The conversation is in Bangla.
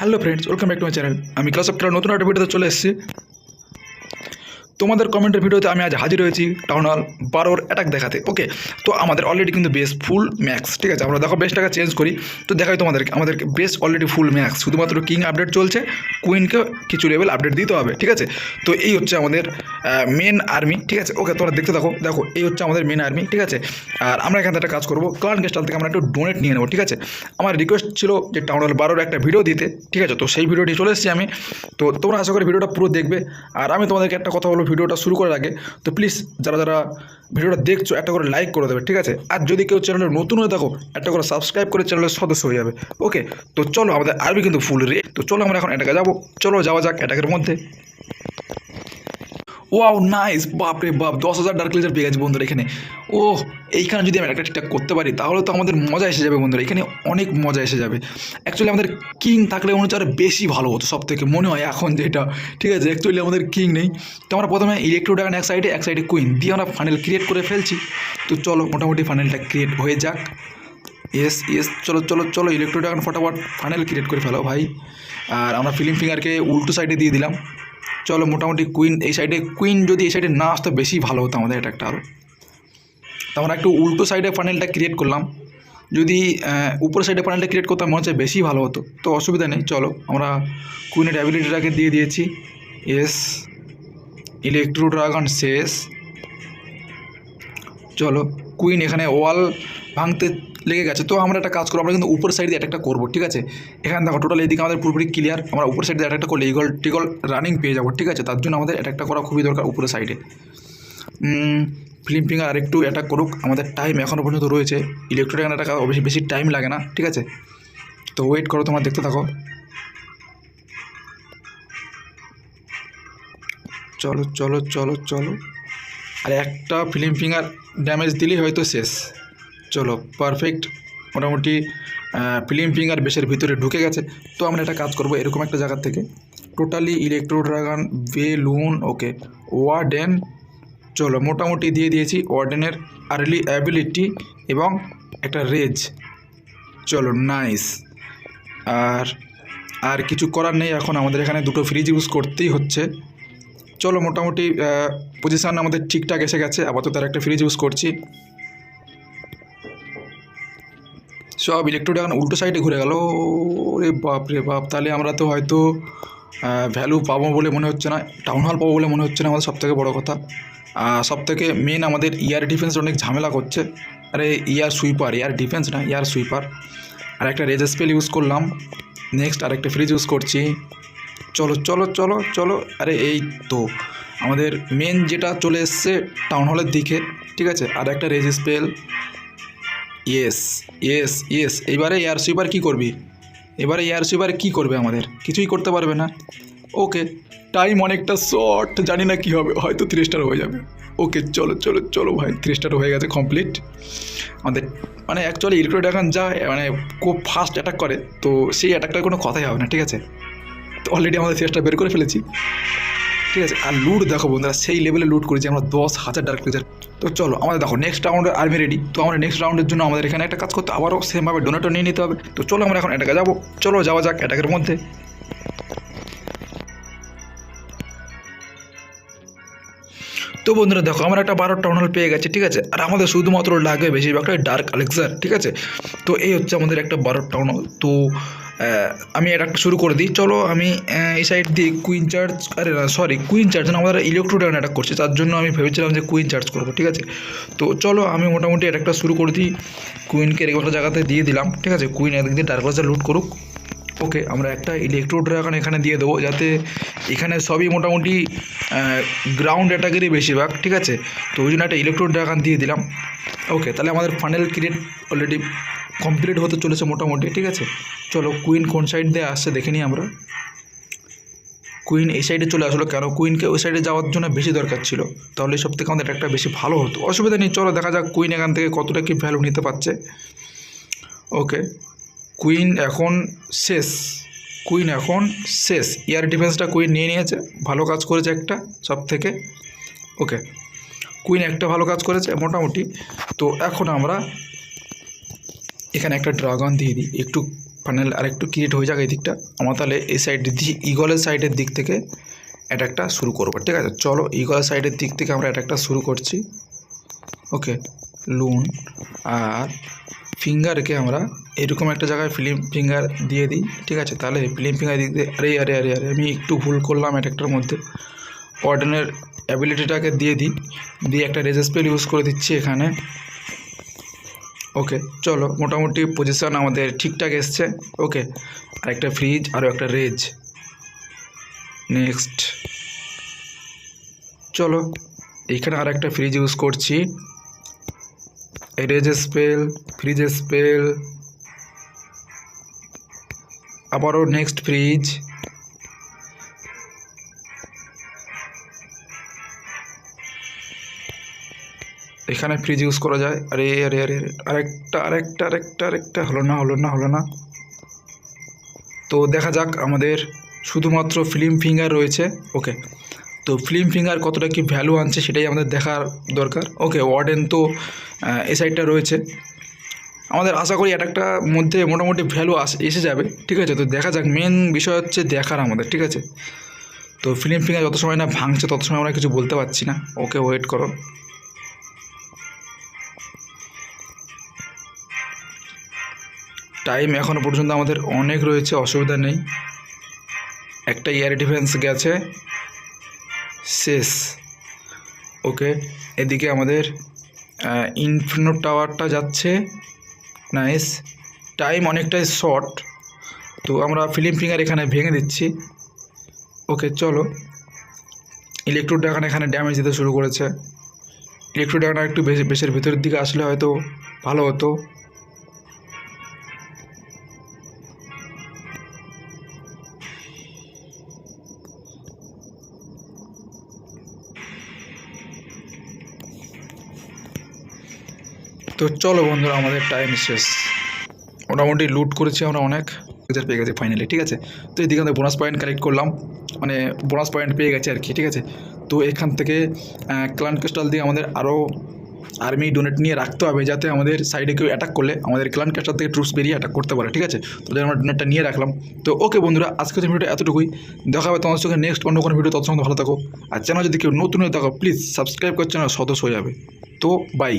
Hello friends, welcome back to my channel. আমি ক্লাস অফ নতুন একটা ভিডিওতে চলে এসেছি। তোমাদের কমেন্টের ভিডিওতে আমি আজ হাজির হয়েছি টাউন হল বারোর অ্যাটাক দেখাতে ওকে তো আমাদের অলরেডি কিন্তু বেস ফুল ম্যাক্স ঠিক আছে? আমরা দেখো বেসটাকে চেঞ্জ করি, তো দেখাই তোমাদেরকে, আমাদেরকে বেস অলরেডি ফুল ম্যাক্স শুধুমাত্র কিং আপডেট চলছে কুইনকে কিছু লেভেল আপডেট দিতে হবে, ঠিক আছে? তো এই হচ্ছে আমাদের মেন আর্মি ঠিক আছে? ওকে তোমরা দেখতে থাকো, দেখো, এই হচ্ছে আমাদের মেন আর্মি ঠিক আছে? আর আমরা এখান থেকে একটা কাজ করব ক্লান গেস্টাল থেকে আমরা একটু ডোনেট নিয়ে নেব, ঠিক আছে? আমার রিকোয়েস্ট ছিল যে টাউন হল বারোর একটা ভিডিও দিতে, ঠিক আছে? তো সেই ভিডিওটি চলে এসেছি আমি, তো তোমরা আশা করি ভিডিওটা পুরো দেখবে, আর আমি তোমাদেরকে একটা কথা বলব ভিডিওটা শুরু করার আগে, তো প্লিজ যারা যারা ভিডিওটা দেখছ, একটা করে লাইক করে দেবে, ঠিক আছে? আর যদি কেউ চ্যানেলে নতুন হয়ে থাকো, একটা করে সাবস্ক্রাইব করে চ্যানেলের সদস্য হয়ে যাবে ওকে তো চলো আমাদের আরবি কিন্তু ফুল রে তো চলো আমরা এখন এটাকে যাব, চলো যাওয়া যাক এটাকের মধ্যে। ওয়াও নাইস বাপ রে বাপ, দশ হাজার ডার্ক লেজার পেয়ে গেছে বন্ধুরা এখানে। ও এইখানে যদি আমি একটা ঠিকঠাক করতে পারি, তাহলে তো আমাদের মজা এসে যাবে বন্ধুরা। এখানে অনেক মজা এসে যাবে। অ্যাকচুয়ালি আমাদের কিং থাকলে মনে হচ্ছে আরও বেশি ভালো হতো সব থেকে মনে হয় এখন যেটা ঠিক আছে অ্যাকচুয়ালি আমাদের কিং নেই। তো আমরা প্রথমে ইলেকট্রো ড্রাগন এক সাইডে এক সাইডে কুইন দিয়ে আমরা ফানেল ক্রিয়েট করে ফেলছি। তো চলো, মোটামুটি ফানেলটা ক্রিয়েট হয়ে যাক। ইয়েস ইয়েস চলো চলো চলো ইলেকট্রো ড্রাগন ফটাফট ফানেল ক্রিয়েট করে ফেলো ভাই। আর আমরা ফিলিম ফিঙ্গারকে উল্টো সাইডে দিয়ে দিলাম। চলো মোটামুটি কুইন এই সাইডে কুইন যদি এই সাইডে না আসতো বেশি ভালো হতো আমাদের এটা একটা আরও তো আমরা একটু উল্টো সাইডে ফানেলটা ক্রিয়েট করলাম। যদি উপর সাইডে ফানেলটা ক্রিয়েট করতাম মনে হচ্ছে বেশি ভালো হতো। তো অসুবিধা নেই, চলো আমরা কুইনের অ্যাবিলিটিটাকে দিয়ে দিয়েছি। এস ইলেকট্রো ড্রাগন শেষ চলো কুইন এখানে ওয়াল ভাঙতে লেগে গেছে। তো আমরা একটা কাজ করব, আমরা কিন্তু উপর সাইড দিয়ে একটা করব, ঠিক আছে? এখানে দেখো টোটাল এদিকে আমাদের পুরোপুরি ক্লিয়ার আমরা উপর সাইড দিয়ে একটা করলে ইগল টিগল রানিং পেয়ে যাব, ঠিক আছে? তার জন্য আমাদের অ্যাটাকটা করা খুবই দরকার উপরের সাইডে ফিল্ম ফিঙ্গার আরেকটু অ্যাটাক করুক, আমাদের টাইম এখনও পর্যন্ত রয়েছে। ইলেকট্রনিক অ্যাটাক বেশি বেশি টাইম লাগে না, ঠিক আছে? তো ওয়েট করো, তোমার দেখতে থাকো। চলো চলো চলো চলো। আর একটা ফিল্ম ফিঙ্গার ড্যামেজ দিলেই হয়তো শেষ। চলো পারফেক্ট মোটামুটি ফিলিম ফিঙ্গার বেশের ভিতরে ঢুকে গেছে। তো আমরা একটা কাজ করব এরকম একটা জায়গা থেকে। Totally electro dragon balloon okay warden চলো, মোটামুটি দিয়ে দিয়েছি ওয়ার্ডেনের আর্লি অ্যাবিলিটি এবং একটা রেজ চলো নাইস আর আর কিছু করার নেই এখন, আমাদের এখানে দুটো ফ্রিজ ইউজ করতেই হচ্ছে। চলো, মোটামুটি পজিশান আমাদের ঠিকঠাক এসে গেছে। আপাতত তার একটা ফ্রিজ ইউজ করছি। সব ইলেকট্রো এখন উল্টো সাইডে ঘুরে গেল। রে বাপ রে বাপ, তাহলে আমরা তো হয়তো ভ্যালু পাবো বলে মনে হচ্ছে না টাউন হল পাবো বলে মনে হচ্ছে না, আমাদের সবথেকে বড় কথা। সব থেকে মেন আমাদের ইয়ার ডিফেন্স অনেক ঝামেলা করছে। আরে ইয়ার সুইপার ইয়ার ডিফেন্স না ইয়ার সুইপার আর একটা রেজ স্পেল ইউজ করলাম। নেক্সট আর একটা ফ্রিজ ইউজ করছি। চলো চলো চলো চলো। আরে, এই তো, আমাদের মেন যেটা চলে এসছে টাউন হলের দিকে, ঠিক আছে? আর একটা rage spell yes yes yes এবারে এয়ার সুইপার কী করবি? এবারে এয়ার সুইপার কী করবে আমাদের? কিছুই করতে পারবে না। ওকে টাইম অনেকটা শর্ট জানি না কী হবে। হয়তো থ্রি স্টার হয়ে যাবে। ওকে চলো চলো চলো ভাই থ্রি স্টার হয়ে গেছে কমপ্লিট আমাদের মানে অ্যাকচুয়ালি ইলেকট্রো ড্রাগন যা মানে খুব ফাস্ট অ্যাটাক করে, তো সেই অ্যাটাকটার কোনো কথাই হবে না, ঠিক আছে? তো অলরেডি আমাদের ফেসটা বের করে ফেলেছি। ঠিক আছে, আর লুট দেখো বন্ধুরা, সেই লেভেলে লুট করেছি আমরা দশ হাজার ডার্ক লেজার তো চলো, আমাদের দেখো নেক্সট রাউন্ডে আর্মি রেডি তো আমরা নেক্সট রাউন্ডের জন্য আমাদের এখানে একটা কাজ করতে আবারও সেমভাবে ডোনেটর নিয়ে নিতে হবে। তো চলো আমরা এখন এটাকে যাব। চলো যাওয়া যাক এটাকের মধ্যে। তো বন্ধুরা দেখো, আমরা একটা বারো টাউন হল পেয়ে গেছি, ঠিক আছে? আর আমাদের শুধুমাত্র লাগবে বেশিরভাগটাই ডার্ক আলেক্সার ঠিক আছে? তো এই হচ্ছে আমাদের একটা বারো টাউন হল তো আমি এটা একটা শুরু করে দিই। চলো আমি এই সাইড দিয়ে কুইন চার্জ আরে না সরি কুইন চার্জ না, আমাদের ইলেকট্রো ডাউন অ্যাটাক করছে। তার জন্য আমি ভেবেছিলাম যে কুইন চার্জ করব, ঠিক আছে? তো চলো আমি মোটামুটি একটা শুরু করে দিই। কুইনকে একটা জায়গাতে দিয়ে দিলাম, ঠিক আছে? কুইন একদিক ডার্ক আলেক্সার লুট করুক। ওকে, আমরা একটা ইলেকট্রো ড্রাগন এখানে দিয়ে দেবো, যাতে এখানে সবই মোটামুটি গ্রাউন্ড অ্যাটাকেরই বেশিরভাগ, ঠিক আছে? তো ওই জন্য একটা ইলেকট্রো ড্রাগন দিয়ে দিলাম। ওকে, তাহলে আমাদের ফাইনাল ক্রিয়েট অলরেডি কমপ্লিট হতে চলেছে মোটামুটি, ঠিক আছে? চলো কুইন কোন সাইড দিয়ে আসছে দেখে নিই আমরা। কুইন এই সাইডে চলে আসলো কেন? কুইনকে ওই সাইডে যাওয়ার জন্য বেশি দরকার ছিল। তাহলে সব থেকে আমাদের একটা বেশি ভালো হতো। অসুবিধা নেই, চলো দেখা যাক কুইন এখান থেকে কতটা কি ভ্যালু নিতে পারছে। ওকে কুইন এখন শেষ কুইন এখন শেষ এয়ার ডিফেন্সটা কুইন নিয়ে নিয়েছে, ভালো কাজ করেছে একটা, সব থেকে। ওকে কুইন একটা ভালো কাজ করেছে, মোটামুটি। তো এখন আমরা এখানে একটা ড্রাগন দিয়ে দিই, একটু ফাইনাল আর একটু ক্রিয়েট হয়ে যাক এই দিকটা আমরা তাহলে এই সাইড দিয়ে ইগলের সাইডের দিক থেকে অ্যাটাকটা শুরু করব, ঠিক আছে? চলো ইগলের সাইডের দিক থেকে আমরা অ্যাটাকটা শুরু করছি। ওকে লুন আর ফিঙ্গারকে আমরা এরকম একটা জায়গায় ফিল্ম ফিঙ্গার দিয়ে দিই, ঠিক আছে? তাহলে ফিল্ম ফিঙ্গার দিয়ে আরে আরে আরে আরে, আমি একটু ভুল করলাম অ্যাটাকটার মধ্যে। অর্ডানের অ্যাবিলিটিটাকে দিয়ে দিই, দিয়ে একটা রেজ স্পেল ইউজ করে দিচ্ছি এখানে। ওকে চলো, মোটামুটি পজিশন আমাদের ঠিকঠাক এসছে। ওকে আর একটা ফ্রিজ আরও একটা রেজ নেক্সট চলো এইখানে আর একটা ফ্রিজ ইউজ করছি। রেজ স্পেল ফ্রিজ স্পেল আবারও নেক্সট ফ্রিজ এখানে ফ্রিজ ইউজ করা যায়। আরে আরে আরে, আরেকটা আরেকটা আরেকটা আরেকটা। হলো না হলো না হলো না। তো দেখা যাক আমাদের শুধুমাত্র ফিল্ম ফিঙ্গার রয়েছে। ওকে তো ফিল্ম ফিঙ্গার কতটা কি ভ্যালু আনছে সেটাই আমাদের দেখার দরকার। ওকে ওয়ার্ডেন তো এই সাইডটা রয়েছে। আমাদের আশা করি একটা মধ্যে মোটামুটি ভ্যালু আস, এসে যাবে, ঠিক আছে? তো দেখা যাক মেন বিষয় হচ্ছে দেখার আমাদের, ঠিক আছে? তো ফিল্ম ফিঙ্গার যত সময় না ভাঙছে, তত সময় আমরা কিছু বলতে পারছি না। ওকে ওয়েট করো। টাইম এখনও পর্যন্ত আমাদের অনেক রয়েছে, অসুবিধা নেই। একটা এয়ার ডিফেন্স গেছে। শেষ। ওকে, এদিকে আমাদের ইনফিনো টাওয়ারটা যাচ্ছে। নাইস টাইম অনেকটাই শর্ট তো আমরা ফিল্ম ফিঙ্গার এখানে ভেঙে দিচ্ছি। ওকে, চলো। ইলেকট্রো ড্রাগন এখানে ড্যামেজ দিতে শুরু করেছে। ইলেকট্রো ড্রাগন একটু বেশি বেশের ভেতরের দিকে আসলে হয়তো ভালো হতো। তো চলো বন্ধুরা, আমাদের টাইম শেষ। মোটামুটি লুট করেছি আমরা অনেক। পেয়ে গেছি ফাইনালি ঠিক আছে? তো এদিকে আমরা বোনাস পয়েন্ট কালেক্ট করলাম। মানে বোনাস পয়েন্ট পেয়ে গেছে আর কি, ঠিক আছে? তো এখান থেকে ক্লান ক্রিস্টাল দিয়ে আমাদের আরও আর্মি ডোনেট নিয়ে রাখতে হবে, যাতে আমাদের সাইডে কেউ অ্যাটাক করলে আমাদের ক্লান ক্রিস্টাল থেকে ট্রুপস বেরিয়ে অ্যাটাক করতে পারে, ঠিক আছে? তো আমরা ডোনেটটা নিয়ে রাখলাম। তো ওকে বন্ধুরা, আজকের ভিডিওটা এতটুকুই। দেখা হবে তোমার সঙ্গে নেক্সট অন্য কোনো ভিডিও তৎসঙ্গে ভালো থাকো। আর চ্যানেল যদি কেউ নতুন হয়ে থাকো প্লিজ সাবস্ক্রাইব করে চ্যানেল সদস্য হয়ে যাবে। তো বাই